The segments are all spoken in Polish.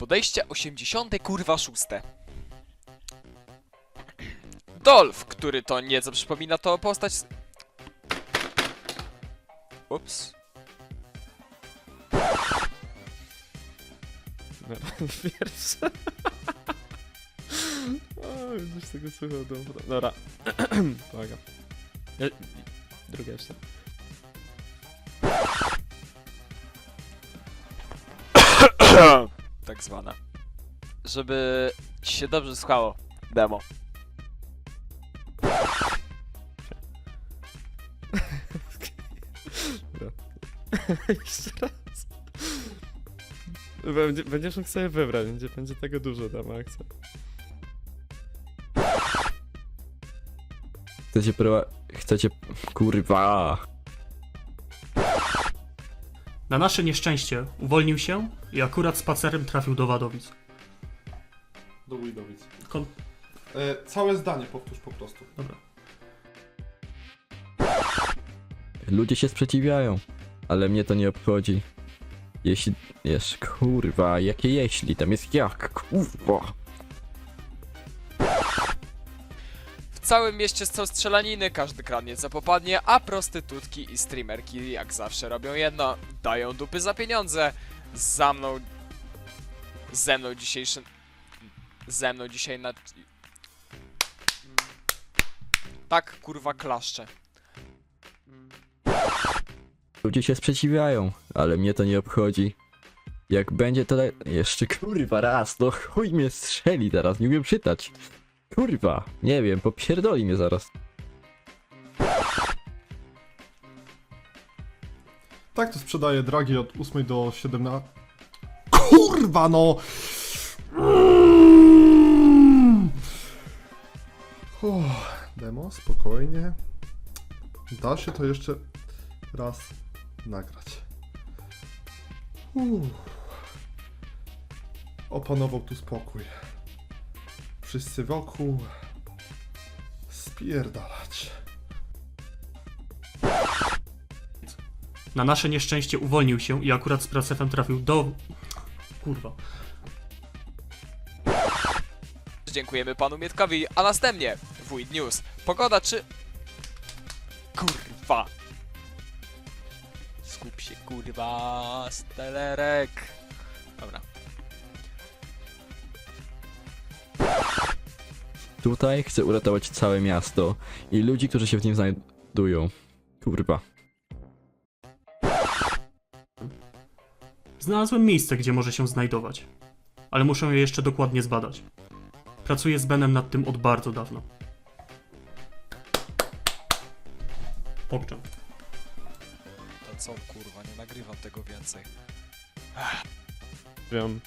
Podejście 80 kurwa szóste. Dolf, który to nieco przypomina to postać... z- Ups. Pierwsze. O, już tego słuchał, dobra. Dobra. Uwaga. E, Drugie jeszcze. tak zwana. Żeby się dobrze słuchało. Demo. Jeszcze raz. Będzie, będziesz mógł sobie wybrać, będzie, będzie tego dużo na maksa. Chcecie próba... Chcecie... Kurwa... Na nasze nieszczęście uwolnił się i akurat spacerem trafił do Wadowic. Do Widowic. Kon... E, całe zdanie powtórz po prostu. Dobra. Ludzie się sprzeciwiają, ale mnie to nie obchodzi. Jeśli... Jest... Kurwa, jakie jeśli? Tam jest jak? Kurwa... W całym mieście są strzelaniny, każdy kradnie co popadnie, a prostytutki i streamerki jak zawsze robią jedno. Dają dupy za pieniądze. Za mną... Ze mną dzisiejszy... Ze mną dzisiaj na... Tak, kurwa, klaszcze. Ludzie się sprzeciwiają, ale mnie to nie obchodzi. Jak będzie to... Jeszcze kurwa raz, no chuj mnie strzeli teraz, nie umiem czytać. Kurwa, nie wiem, popierdoli mnie zaraz. Tak to sprzedaje dragi od 8 do 17. Kurwa no! Mm. Uff, Demo, spokojnie. Da się to jeszcze raz nagrać. Uff. Opanował tu spokój. Wszyscy wokół. Spierdalać. Na nasze nieszczęście uwolnił się i akurat spacerem trafił do... Kurwa. Dziękujemy panu Mietkowi, a następnie Wójt News. Pogoda czy... Kurwa. Skup się, kurwa, stelerek. Dobra. Tutaj chcę uratować całe miasto i ludzi, którzy się w nim znajdują. Kurwa. Znalazłem miejsce, gdzie może się znajdować. Ale muszę je jeszcze dokładnie zbadać. Pracuję z Benem nad tym od bardzo dawna. Pokczam. To co, kurwa, nie nagrywam tego więcej. Wiem.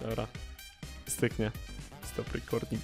Dobra. Styknie. stă pe recording